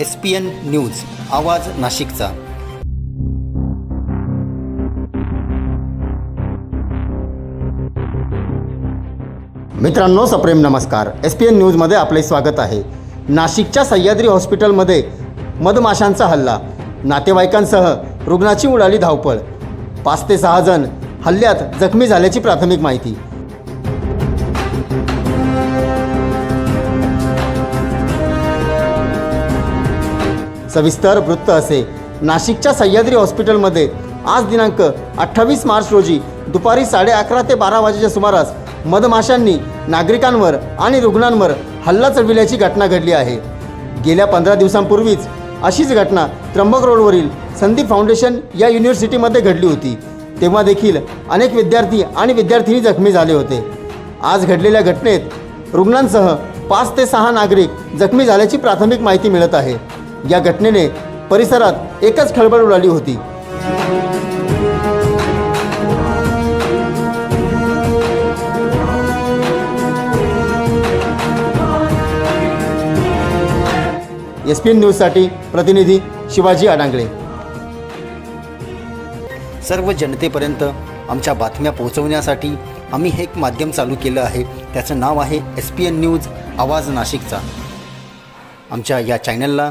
S P N news आवाज नाशिकचा. मित्रांनो सप्रेम नमस्कार. एस पी एन न्यूजमध्ये आपले स्वागत आहे. नाशिकच्या सह्याद्री हॉस्पिटलमध्ये मधमाशांचा हल्ला. नातेवाईकांसह रुग्णाची उडाली धावपळ. पाच ते सहा जण हल्ल्यात जखमी झाल्याची प्राथमिक माहिती. सविस्तर वृत्त असे. नाशिकच्या सह्याद्री हॉस्पिटलमध्ये आज दिनांक अठ्ठावीस मार्च रोजी दुपारी साडे अकरा ते बारा वाजेच्या सुमारास मधमाशांनी नागरिकांवर आणि रुग्णांवर हल्ला चढविल्याची घटना घडली आहे. गेल्या पंधरा दिवसांपूर्वीच अशीच घटना त्र्यंबक रोडवरील संदीप फाउंडेशन या युनिव्हर्सिटीमध्ये घडली होती. तेव्हा देखील अनेक विद्यार्थी आणि विद्यार्थिनी जखमी झाले होते. आज घडलेल्या घटनेत रुग्णांसह पाच ते सहा नागरिक जखमी झाल्याची प्राथमिक माहिती मिळत आहे. या घटनेने परिसरात एकच खळबळ उडाली होती. एस पी एन न्यूजसाठी प्रतिनिधी शिवाजी अडांगळे सर्व जनतेपर्यंत आमच्या बातम्या पोहोचवण्यासाठी आम्ही हे एक माध्यम चालू केलं आहे. त्याचं नाव आहे एस पी एन न्यूज आवाज नाशिकचा. आमच्या या चॅनलला